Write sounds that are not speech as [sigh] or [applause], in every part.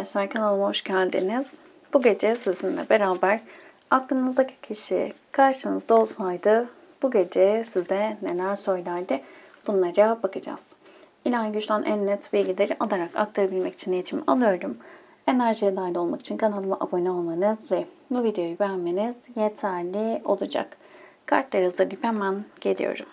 arkadaşlar kanalıma hoş geldiniz. Bu gece sizinle beraber aklınızdaki kişi karşınızda olsaydı bu gece size neler söylerdi bunlara bakacağız. İlahi güçten en net bilgileri alarak aktarabilmek için eğitim alıyorum. Enerjiye dahil olmak için kanalıma abone olmanız ve bu videoyu beğenmeniz yeterli olacak. Kartları hazırlayıp hemen geliyorum.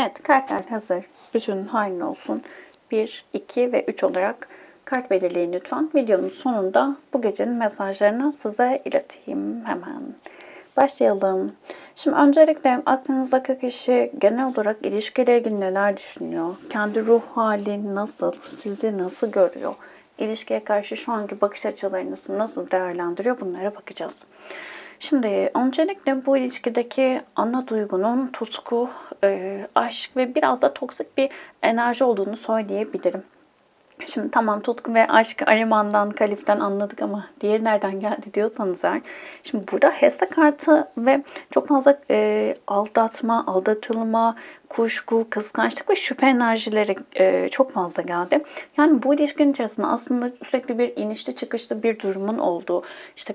Evet kartlar hazır. Bütün haline olsun. 1, 2 ve 3 olarak kart belirleyin lütfen. Videonun sonunda bu gecenin mesajlarını size ileteyim hemen. Başlayalım. Şimdi öncelikle aklınızdaki kişi genel olarak ilişkiyle ilgili neler düşünüyor? Kendi ruh hali nasıl? Sizi nasıl görüyor? İlişkiye karşı şu anki bakış açılarınızı nasıl değerlendiriyor? Bunlara bakacağız. Şimdi öncelikle bu ilişkideki ana duygunun tutku, e, aşk ve biraz da toksik bir enerji olduğunu söyleyebilirim. Şimdi tamam tutku ve aşk Ariman'dan, Kalif'ten anladık ama diğeri nereden geldi diyorsanız eğer. Şimdi burada Hesta kartı ve çok fazla e, aldatma, aldatılma, kuşku, kıskançlık ve şüphe enerjileri e, çok fazla geldi. Yani bu ilişkinin içerisinde aslında sürekli bir inişli çıkışlı bir durumun olduğu, işte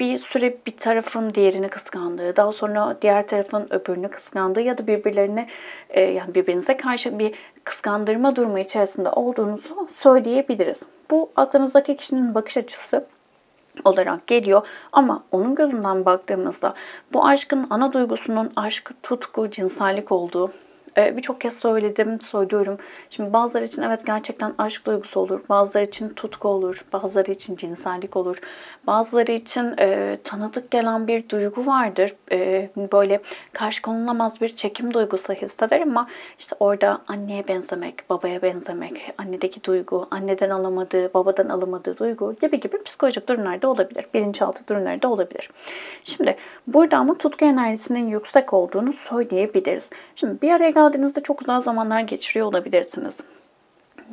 bir süre bir tarafın diğerini kıskandığı, daha sonra diğer tarafın öbürünü kıskandığı ya da birbirlerine e, yani birbirinize karşı bir kıskandırma durumu içerisinde olduğunuzu söyleyebiliriz. Bu aklınızdaki kişinin bakış açısı olarak geliyor. Ama onun gözünden baktığımızda bu aşkın ana duygusunun aşk, tutku, cinsellik olduğu, birçok kez söyledim, söylüyorum. Şimdi bazıları için evet gerçekten aşk duygusu olur. Bazıları için tutku olur. Bazıları için cinsellik olur. Bazıları için e, tanıdık gelen bir duygu vardır. E, böyle karşı konulamaz bir çekim duygusu hisseder ama işte orada anneye benzemek, babaya benzemek, annedeki duygu, anneden alamadığı, babadan alamadığı duygu gibi gibi psikolojik durumlarda olabilir. Bilinçaltı durumlarda olabilir. Şimdi burada ama tutku enerjisinin yüksek olduğunu söyleyebiliriz. Şimdi bir araya geldiğinizde çok güzel zamanlar geçiriyor olabilirsiniz.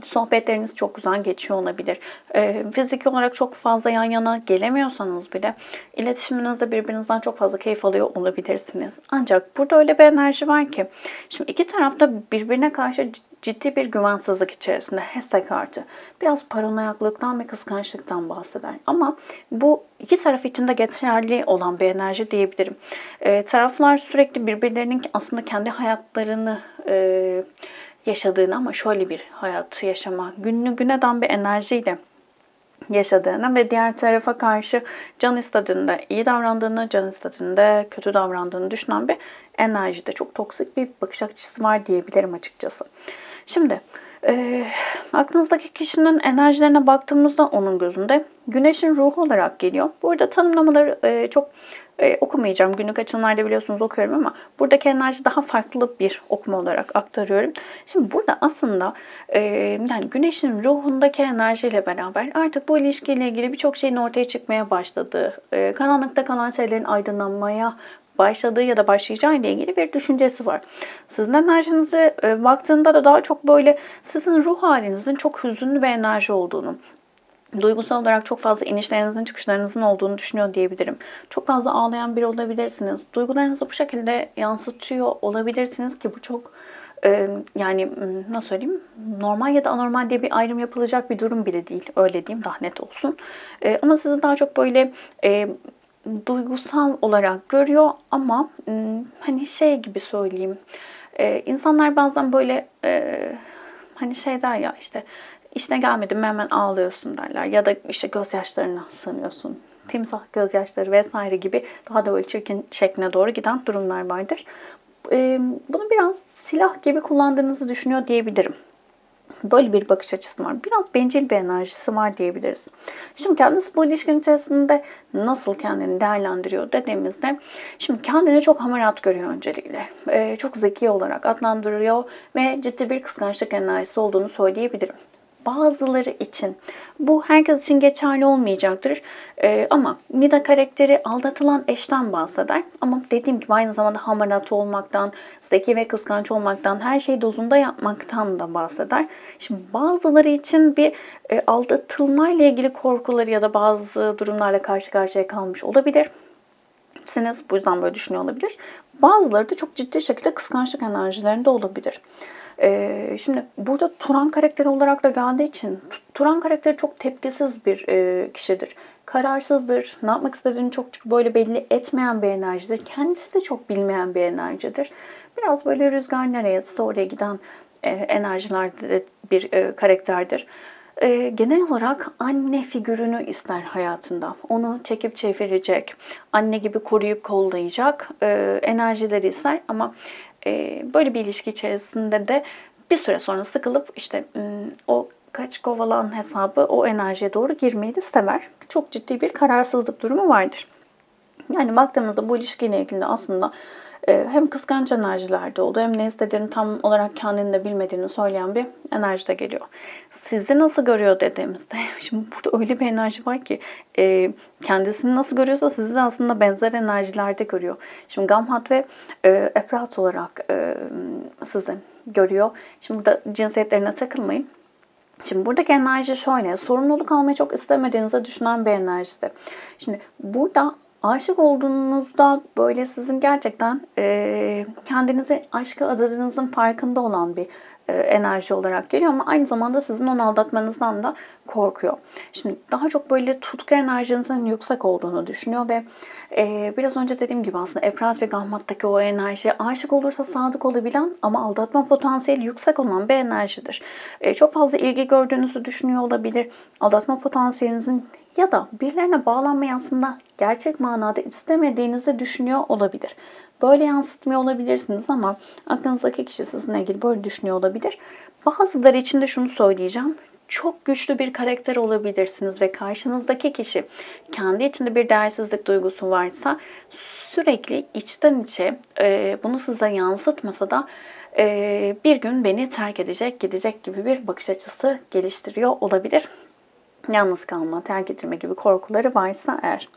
Sohbetleriniz çok güzel geçiyor olabilir. E, fiziki olarak çok fazla yan yana gelemiyorsanız bile iletişiminizde birbirinizden çok fazla keyif alıyor olabilirsiniz. Ancak burada öyle bir enerji var ki şimdi iki tarafta birbirine karşı ciddi bir güvensizlik içerisinde hisse kartı. Biraz paranoyaklıktan ve kıskançlıktan bahseder. Ama bu iki taraf için de geçerli olan bir enerji diyebilirim. E, taraflar sürekli birbirlerinin aslında kendi hayatlarını e, yaşadığını ama şöyle bir hayat yaşama, günlü güneden bir enerjiyle yaşadığını ve diğer tarafa karşı can istediğinde iyi davrandığını, can istediğinde kötü davrandığını düşünen bir enerjide çok toksik bir bakış açısı var diyebilirim açıkçası. Şimdi e, aklınızdaki kişinin enerjilerine baktığımızda onun gözünde güneşin ruhu olarak geliyor. Burada tanımlamaları e, çok e, okumayacağım. Günlük açımlarda biliyorsunuz okuyorum ama buradaki enerji daha farklı bir okuma olarak aktarıyorum. Şimdi burada aslında e, yani güneşin ruhundaki enerjiyle beraber artık bu ilişkiyle ilgili birçok şeyin ortaya çıkmaya başladığı, e, karanlıkta kalan şeylerin aydınlanmaya başladığı ya da başlayacağı ile ilgili bir düşüncesi var. Sizin enerjinize e, baktığında da daha çok böyle sizin ruh halinizin çok hüzünlü bir enerji olduğunu, duygusal olarak çok fazla inişlerinizin çıkışlarınızın olduğunu düşünüyor diyebilirim. Çok fazla ağlayan biri olabilirsiniz. Duygularınızı bu şekilde yansıtıyor olabilirsiniz ki bu çok e, yani nasıl söyleyeyim normal ya da anormal diye bir ayrım yapılacak bir durum bile değil. Öyle diyeyim daha net olsun. E, ama sizi daha çok böyle e, duygusal olarak görüyor ama hani şey gibi söyleyeyim. İnsanlar bazen böyle hani şey der ya işte işine gelmedim hemen ağlıyorsun derler. Ya da işte gözyaşlarına sığınıyorsun. Timsah gözyaşları vesaire gibi daha da böyle çirkin şekline doğru giden durumlar vardır. E, bunu biraz silah gibi kullandığınızı düşünüyor diyebilirim. Böyle bir bakış açısı var. Biraz bencil bir enerjisi var diyebiliriz. Şimdi kendisi bu ilişkinin içerisinde nasıl kendini değerlendiriyor dediğimizde şimdi kendini çok hamarat görüyor öncelikle. Ee, çok zeki olarak adlandırıyor ve ciddi bir kıskançlık enerjisi olduğunu söyleyebilirim. Bazıları için. Bu herkes için geçerli olmayacaktır. Ee, ama Nida karakteri aldatılan eşten bahseder. Ama dediğim gibi aynı zamanda hamarat olmaktan, zeki ve kıskanç olmaktan, her şeyi dozunda yapmaktan da bahseder. Şimdi bazıları için bir e, aldatılmayla ilgili korkuları ya da bazı durumlarla karşı karşıya kalmış olabilir sizsiniz. Bu yüzden böyle düşünüyor olabilir. Bazıları da çok ciddi şekilde kıskançlık enerjilerinde olabilir. Ee, şimdi burada Turan karakteri olarak da geldiği için Turan karakteri çok tepkisiz bir e, kişidir. Kararsızdır. Ne yapmak istediğini çok böyle belli etmeyen bir enerjidir. Kendisi de çok bilmeyen bir enerjidir. Biraz böyle rüzgar nereye oraya giden e, enerjilerde bir e, karakterdir. E, genel olarak anne figürünü ister hayatında. Onu çekip çevirecek, anne gibi koruyup kollayacak e, enerjileri ister ama e, böyle bir ilişki içerisinde de bir süre sonra sıkılıp işte o kaç kovalan hesabı o enerjiye doğru girmeyi de sever. Çok ciddi bir kararsızlık durumu vardır. Yani baktığımızda bu ilişkiyle ilgili aslında ee, hem kıskanç enerjilerde oldu hem ne istediğini tam olarak kendinde bilmediğini söyleyen bir enerji de geliyor. Sizi nasıl görüyor dediğimizde, [laughs] şimdi burada öyle bir enerji var ki e, kendisini nasıl görüyorsa sizi de aslında benzer enerjilerde görüyor. Şimdi Gamhat ve e, Efrat olarak e, sizi görüyor. Şimdi burada cinsiyetlerine takılmayın. Şimdi buradaki enerji şöyle, sorumluluk almayı çok istemediğinizi düşünen bir enerjide. Şimdi burada aşık olduğunuzda böyle sizin gerçekten e, kendinizi aşka adadığınızın farkında olan bir e, enerji olarak geliyor ama aynı zamanda sizin onu aldatmanızdan da korkuyor. Şimdi daha çok böyle tutku enerjinizin yüksek olduğunu düşünüyor ve e, biraz önce dediğim gibi aslında Efrat ve Gahmat'taki o enerji aşık olursa sadık olabilen ama aldatma potansiyeli yüksek olan bir enerjidir. E, çok fazla ilgi gördüğünüzü düşünüyor olabilir. Aldatma potansiyelinizin ya da birilerine bağlanmayı aslında gerçek manada istemediğinizi düşünüyor olabilir. Böyle yansıtmıyor olabilirsiniz ama aklınızdaki kişi sizinle ilgili böyle düşünüyor olabilir. Bazıları için de şunu söyleyeceğim. Çok güçlü bir karakter olabilirsiniz ve karşınızdaki kişi kendi içinde bir değersizlik duygusu varsa sürekli içten içe e, bunu size yansıtmasa da e, bir gün beni terk edecek, gidecek gibi bir bakış açısı geliştiriyor olabilir yalnız kalma, terk edilme gibi korkuları varsa eğer.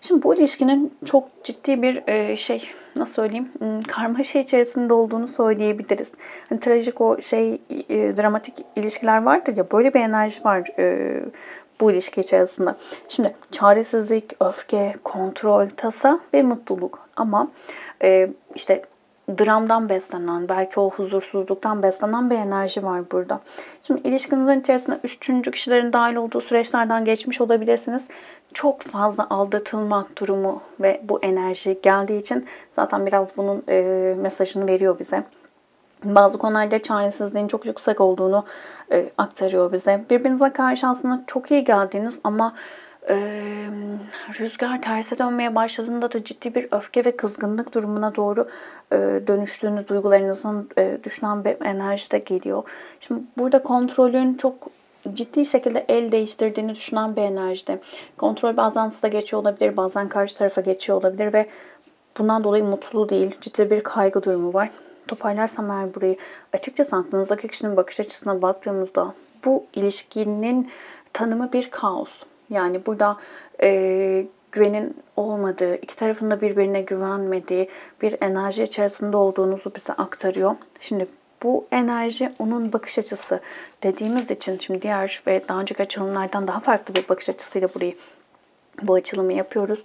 Şimdi bu ilişkinin çok ciddi bir e, şey nasıl söyleyeyim hmm, karmaşa içerisinde olduğunu söyleyebiliriz. Hani trajik o şey e, dramatik ilişkiler vardır ya böyle bir enerji var e, bu ilişki içerisinde. Şimdi çaresizlik, öfke, kontrol, tasa ve mutluluk ama işte dramdan beslenen, belki o huzursuzluktan beslenen bir enerji var burada. Şimdi ilişkinizin içerisinde üçüncü kişilerin dahil olduğu süreçlerden geçmiş olabilirsiniz. Çok fazla aldatılma durumu ve bu enerji geldiği için zaten biraz bunun e, mesajını veriyor bize. Bazı konularda çaresizliğin çok yüksek olduğunu e, aktarıyor bize. Birbirinize karşı aslında çok iyi geldiğiniz ama e, rüzgar terse dönmeye başladığında da ciddi bir öfke ve kızgınlık durumuna doğru e, dönüştüğünü duygularınızın e, düşünen bir enerji de geliyor. Şimdi burada kontrolün çok ciddi şekilde el değiştirdiğini düşünen bir enerjide. Kontrol bazen size geçiyor olabilir, bazen karşı tarafa geçiyor olabilir ve bundan dolayı mutlu değil, ciddi bir kaygı durumu var. Toparlarsam eğer burayı açıkçası aklınızdaki kişinin bakış açısına baktığımızda bu ilişkinin tanımı bir kaos. Yani burada e, güvenin olmadığı, iki tarafında birbirine güvenmediği bir enerji içerisinde olduğunuzu bize aktarıyor. Şimdi bu enerji onun bakış açısı dediğimiz için şimdi diğer ve daha önceki açılımlardan daha farklı bir bakış açısıyla burayı bu açılımı yapıyoruz.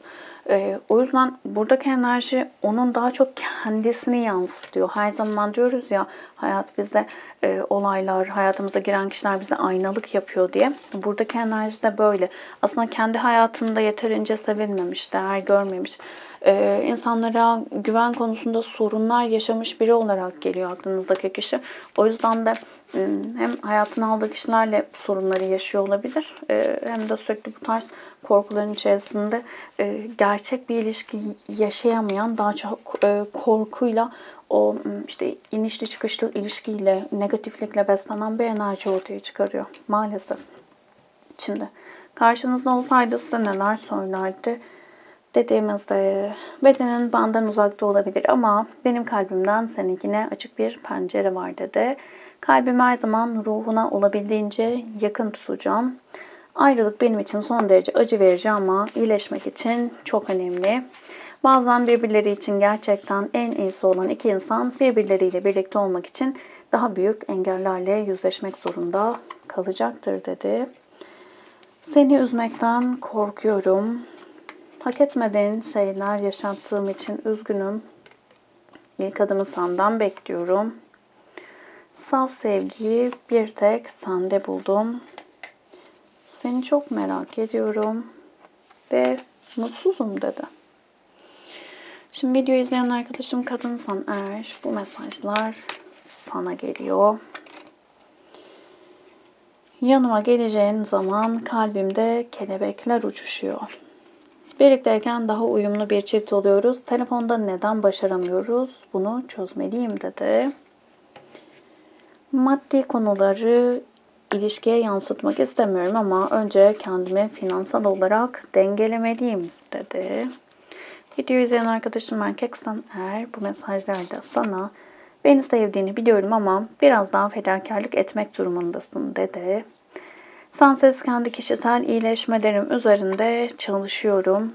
Ee, o yüzden buradaki enerji onun daha çok kendisini yansıtıyor. Her zaman diyoruz ya hayat bize e, olaylar, hayatımıza giren kişiler bize aynalık yapıyor diye. Buradaki enerji de böyle. Aslında kendi hayatında yeterince sevilmemiş, değer görmemiş. Ee, insanlara güven konusunda sorunlar yaşamış biri olarak geliyor aklınızdaki kişi. O yüzden de ıı, hem hayatını aldığı kişilerle sorunları yaşıyor olabilir. Ee, hem de sürekli bu tarz korkuların içerisinde e, gerçek bir ilişki yaşayamayan daha çok e, korkuyla o işte inişli çıkışlı ilişkiyle, negatiflikle beslenen bir enerji ortaya çıkarıyor maalesef. Şimdi karşınızda olsaydı size neler söylerdi? Dediğimizde bedenin benden uzakta olabilir ama benim kalbimden seninkine açık bir pencere var dedi. Kalbimi her zaman ruhuna olabildiğince yakın tutacağım. Ayrılık benim için son derece acı verici ama iyileşmek için çok önemli. Bazen birbirleri için gerçekten en iyisi olan iki insan birbirleriyle birlikte olmak için daha büyük engellerle yüzleşmek zorunda kalacaktır dedi. Seni üzmekten korkuyorum. Hak etmediğin şeyler yaşattığım için üzgünüm. İlk adımı senden bekliyorum. Saf sevgiyi bir tek sende buldum. Seni çok merak ediyorum ve mutsuzum dedi. Şimdi videoyu izleyen arkadaşım kadınsan eğer bu mesajlar sana geliyor. Yanıma geleceğin zaman kalbimde kelebekler uçuşuyor. Birlikteyken daha uyumlu bir çift oluyoruz. Telefonda neden başaramıyoruz? Bunu çözmeliyim dedi. Maddi konuları ilişkiye yansıtmak istemiyorum ama önce kendimi finansal olarak dengelemeliyim dedi. Videoyu izleyen arkadaşım erkeksen eğer bu mesajlarda sana beni sevdiğini biliyorum ama biraz daha fedakarlık etmek durumundasın dedi. Sensiz kendi kişisel iyileşmelerim üzerinde çalışıyorum.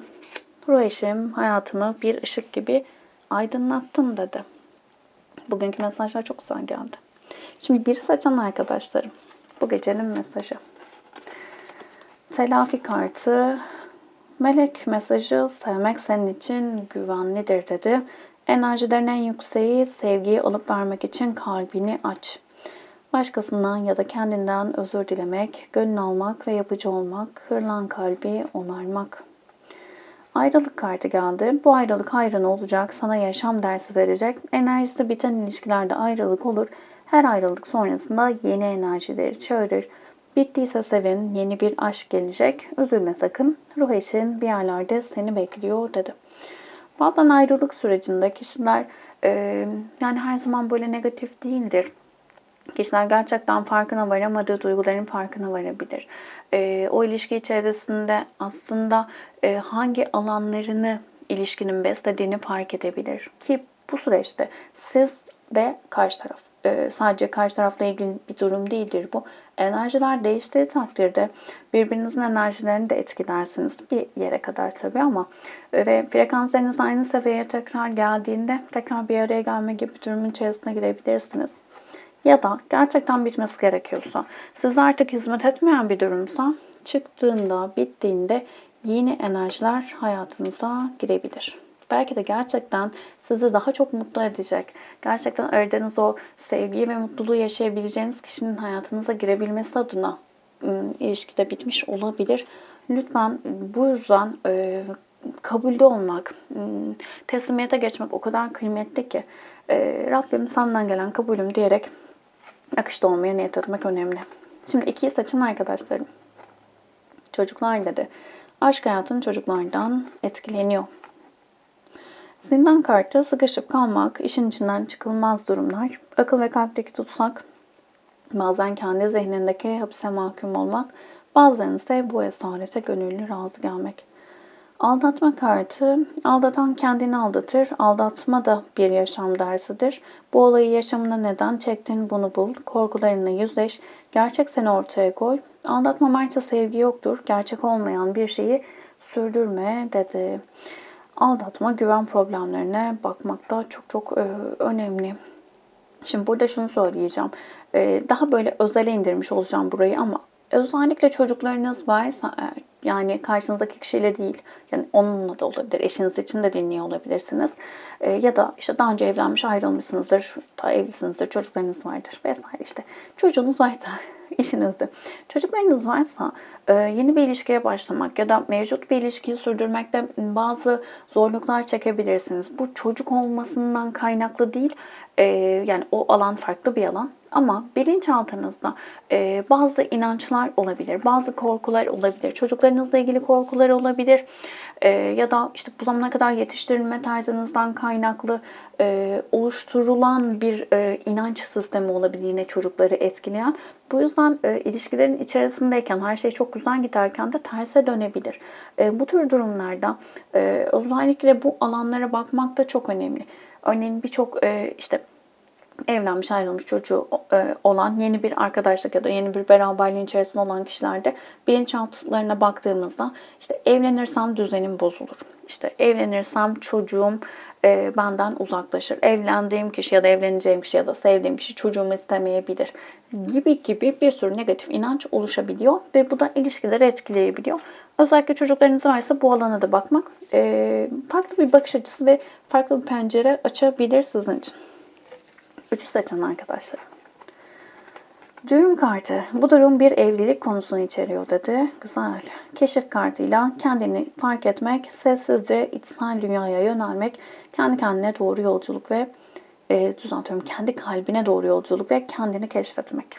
Ruh hayatımı bir ışık gibi aydınlattın dedi. Bugünkü mesajlar çok güzel geldi. Şimdi bir seçen arkadaşlarım. Bu gecenin mesajı. Telafi kartı. Melek mesajı sevmek senin için güvenlidir dedi. Enerjilerin en yükseği sevgiyi alıp vermek için kalbini aç. Başkasından ya da kendinden özür dilemek, gönül almak ve yapıcı olmak, kırılan kalbi onarmak. Ayrılık kartı geldi. Bu ayrılık hayrına olacak, sana yaşam dersi verecek. Enerjisi biten ilişkilerde ayrılık olur. Her ayrılık sonrasında yeni enerjileri çağırır. Bittiyse sevin, yeni bir aşk gelecek. Üzülme sakın. Ruh eşin bir yerlerde seni bekliyor dedi. Bazen ayrılık sürecinde kişiler e, yani her zaman böyle negatif değildir. Kişiler gerçekten farkına varamadığı duyguların farkına varabilir. E, o ilişki içerisinde aslında e, hangi alanlarını ilişkinin beslediğini fark edebilir. Ki bu süreçte siz de karşı taraf e, sadece karşı tarafla ilgili bir durum değildir bu. Enerjiler değiştiği takdirde birbirinizin enerjilerini de etkilersiniz. Bir yere kadar tabii ama e, ve frekanslarınız aynı seviyeye tekrar geldiğinde tekrar bir araya gelme gibi bir durumun içerisine girebilirsiniz. Ya da gerçekten bitmesi gerekiyorsa, size artık hizmet etmeyen bir durumsa çıktığında, bittiğinde yeni enerjiler hayatınıza girebilir. Belki de gerçekten sizi daha çok mutlu edecek, gerçekten aradığınız o sevgiyi ve mutluluğu yaşayabileceğiniz kişinin hayatınıza girebilmesi adına ilişkide bitmiş olabilir. Lütfen bu yüzden kabulde olmak, teslimiyete geçmek o kadar kıymetli ki e, Rabbim senden gelen kabulüm diyerek akışta olmaya niyet etmek önemli. Şimdi ikiyi seçin arkadaşlarım. Çocuklar dedi. Aşk hayatın çocuklardan etkileniyor. Zindan kartı sıkışıp kalmak, işin içinden çıkılmaz durumlar, akıl ve kalpteki tutsak, bazen kendi zihnindeki hapse mahkum olmak, bazen ise bu esarete gönüllü razı gelmek. Aldatma kartı, aldatan kendini aldatır, aldatma da bir yaşam dersidir. Bu olayı yaşamına neden çektin bunu bul, korkularını yüzleş, gerçek seni ortaya koy. Aldatmamaysa sevgi yoktur, gerçek olmayan bir şeyi sürdürme dedi aldatma, güven problemlerine bakmak da çok çok e, önemli. Şimdi burada şunu söyleyeceğim. E, daha böyle özele indirmiş olacağım burayı ama özellikle çocuklarınız varsa eğer yani karşınızdaki kişiyle değil, yani onunla da olabilir, eşiniz için de dinliyor olabilirsiniz. E, ya da işte daha önce evlenmiş, ayrılmışsınızdır, daha evlisinizdir, çocuklarınız vardır vesaire işte. Çocuğunuz varsa [laughs] işinizde. Çocuklarınız varsa e, yeni bir ilişkiye başlamak ya da mevcut bir ilişkiyi sürdürmekte bazı zorluklar çekebilirsiniz. Bu çocuk olmasından kaynaklı değil, E, yani o alan farklı bir alan. Ama bilinçaltınızda e, bazı inançlar olabilir, bazı korkular olabilir. Çocuklarınızla ilgili korkular olabilir. E, ya da işte bu zamana kadar yetiştirilme tarzınızdan kaynaklı e, oluşturulan bir e, inanç sistemi olabilir yine çocukları etkileyen. Bu yüzden e, ilişkilerin içerisindeyken her şey çok güzel giderken de terse dönebilir. E, bu tür durumlarda e, özellikle bu alanlara bakmak da çok önemli. Örneğin birçok e, işte evlenmiş ayrılmış çocuğu e, olan yeni bir arkadaşlık ya da yeni bir beraberliğin içerisinde olan kişilerde bilinçaltılarına baktığımızda işte evlenirsem düzenim bozulur. İşte evlenirsem çocuğum e, benden uzaklaşır. Evlendiğim kişi ya da evleneceğim kişi ya da sevdiğim kişi çocuğumu istemeyebilir gibi gibi bir sürü negatif inanç oluşabiliyor ve bu da ilişkileri etkileyebiliyor. Özellikle çocuklarınız varsa bu alana da bakmak e, farklı bir bakış açısı ve farklı bir pencere açabilir sizin için. Üçü seçen arkadaşlar. Düğüm kartı. Bu durum bir evlilik konusunu içeriyor dedi. Güzel. Keşif kartıyla kendini fark etmek, sessizce içsel dünyaya yönelmek, kendi kendine doğru yolculuk ve e, düzeltiyorum kendi kalbine doğru yolculuk ve kendini keşfetmek.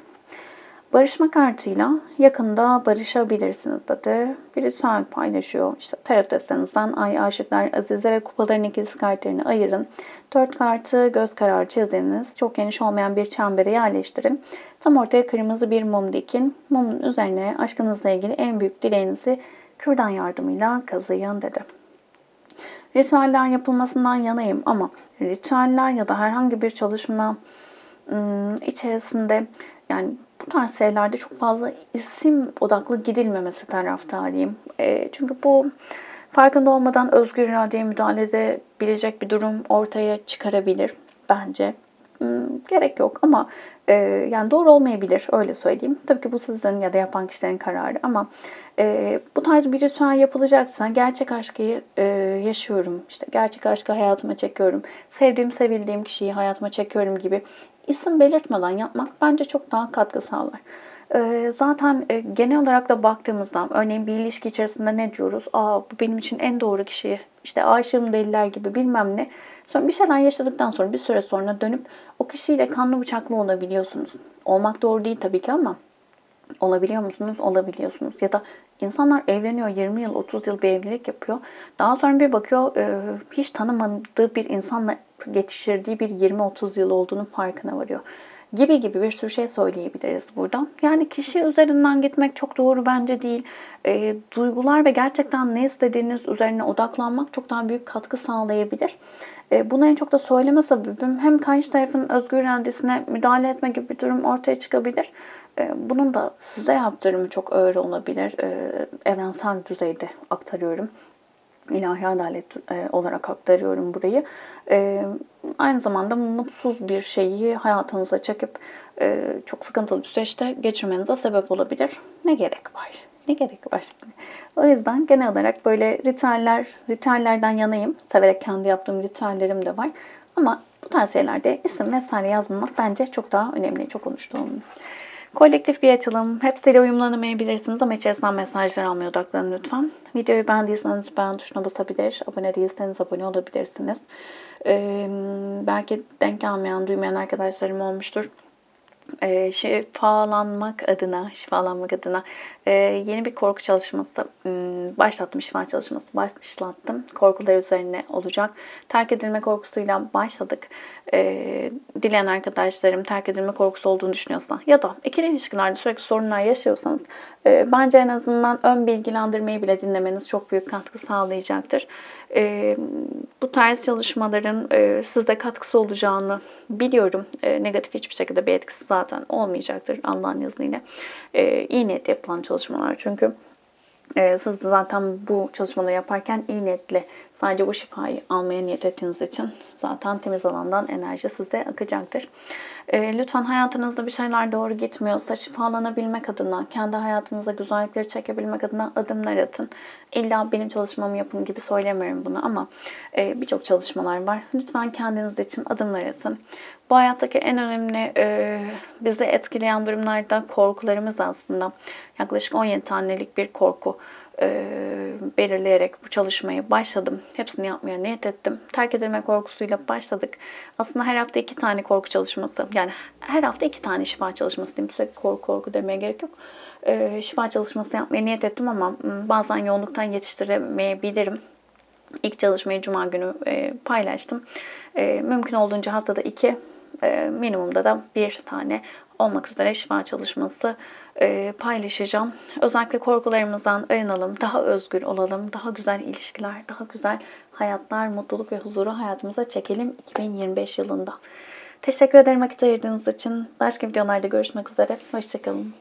Barışma kartıyla yakında barışabilirsiniz dedi. Bir ritüel paylaşıyor. İşte tarot destenizden Ay, Aşıklar, Azize ve Kupaların ikilisi kartlarını ayırın. Dört kartı göz kararı çiziniz. Çok geniş olmayan bir çembere yerleştirin. Tam ortaya kırmızı bir mum dikin. Mumun üzerine aşkınızla ilgili en büyük dileğinizi kürdan yardımıyla kazıyın dedi. Ritüeller yapılmasından yanayım ama ritüeller ya da herhangi bir çalışma ım, içerisinde yani bu tarz şeylerde çok fazla isim odaklı gidilmemesi taraftarıyım. E, çünkü bu farkında olmadan özgür iradeye müdahale edebilecek bir durum ortaya çıkarabilir bence. Hmm, gerek yok ama e, yani doğru olmayabilir öyle söyleyeyim. Tabii ki bu sizin ya da yapan kişilerin kararı ama e, bu tarz bir ritüel yapılacaksa gerçek aşkı e, yaşıyorum. İşte gerçek aşkı hayatıma çekiyorum. Sevdiğim, sevildiğim kişiyi hayatıma çekiyorum gibi isim belirtmeden yapmak bence çok daha katkı sağlar. Ee, zaten e, genel olarak da baktığımızda örneğin bir ilişki içerisinde ne diyoruz? Aa bu benim için en doğru kişi. İşte aşığım deliler gibi bilmem ne. Sonra bir şeyler yaşadıktan sonra bir süre sonra dönüp o kişiyle kanlı bıçaklı olabiliyorsunuz. Olmak doğru değil tabii ki ama olabiliyor musunuz? Olabiliyorsunuz. Ya da insanlar evleniyor 20 yıl 30 yıl bir evlilik yapıyor. Daha sonra bir bakıyor e, hiç tanımadığı bir insanla yetiştirdiği bir 20-30 yıl olduğunun farkına varıyor gibi gibi bir sürü şey söyleyebiliriz burada. Yani kişi üzerinden gitmek çok doğru bence değil. E, duygular ve gerçekten ne istediğiniz üzerine odaklanmak çok daha büyük katkı sağlayabilir. E, bunu en çok da söyleme sebebim hem karşı tarafın özgür iradesine müdahale etme gibi bir durum ortaya çıkabilir. E, bunun da size yaptırımı çok ağır olabilir. E, evrensel düzeyde aktarıyorum ilahi adalet olarak aktarıyorum burayı. Aynı zamanda mutsuz bir şeyi hayatınıza çekip çok sıkıntılı bir süreçte geçirmenize sebep olabilir. Ne gerek var? Ne gerek var? O yüzden genel olarak böyle ritüeller, ritüellerden yanayım. Severek kendi yaptığım ritüellerim de var. Ama bu tarz şeylerde isim vesaire yazmamak bence çok daha önemli. Çok konuştuğum. Kolektif bir açılım. Hepsiyle uyumlanamayabilirsiniz ama içerisinden mesajlar almaya odaklanın lütfen. Videoyu beğendiyseniz beğen tuşuna basabilir. Abone değilseniz abone olabilirsiniz. Ee, belki denk gelmeyen, duymayan arkadaşlarım olmuştur e, şifalanmak adına, şifalanmak adına e, yeni bir korku çalışması ım, başlattım, şifa çalışması başlattım. Korkular üzerine olacak. Terk edilme korkusuyla başladık. E, dileyen arkadaşlarım terk edilme korkusu olduğunu düşünüyorsa ya da ikili ilişkilerde sürekli sorunlar yaşıyorsanız e, bence en azından ön bilgilendirmeyi bile dinlemeniz çok büyük katkı sağlayacaktır. E, bu tarz çalışmaların e, sizde katkısı olacağını biliyorum. E, negatif hiçbir şekilde bir etkisi zaten olmayacaktır Allah'ın izniyle. E, iyi niyet yapılan çalışmalar çünkü. E, siz de zaten bu çalışmaları yaparken iyi niyetle sadece bu şifayı almaya niyet ettiğiniz için zaten temiz alandan enerji size akacaktır. E, lütfen hayatınızda bir şeyler doğru gitmiyorsa şifalanabilmek adına, kendi hayatınıza güzellikleri çekebilmek adına adımlar atın. İlla benim çalışmamı yapın gibi söylemiyorum bunu ama e, birçok çalışmalar var. Lütfen kendiniz için adımlar atın. Bu hayattaki en önemli e, bizi etkileyen durumlarda korkularımız aslında yaklaşık 17 tanelik bir korku e, belirleyerek bu çalışmayı başladım. Hepsini yapmaya niyet ettim. Terk edilme korkusuyla başladık. Aslında her hafta iki tane korku çalışması, yani her hafta iki tane şifa çalışması diyeyim. Sürekli korku korku demeye gerek yok. E, şifa çalışması yapmaya niyet ettim ama bazen yoğunluktan yetiştiremeyebilirim. İlk çalışmayı Cuma günü e, paylaştım. E, mümkün olduğunca haftada iki, e, minimumda da bir tane olmak üzere şifa çalışması e, paylaşacağım. Özellikle korkularımızdan arınalım, daha özgür olalım, daha güzel ilişkiler, daha güzel hayatlar, mutluluk ve huzuru hayatımıza çekelim 2025 yılında. Teşekkür ederim vakit ayırdığınız için. Başka videolarda görüşmek üzere. Hoşçakalın.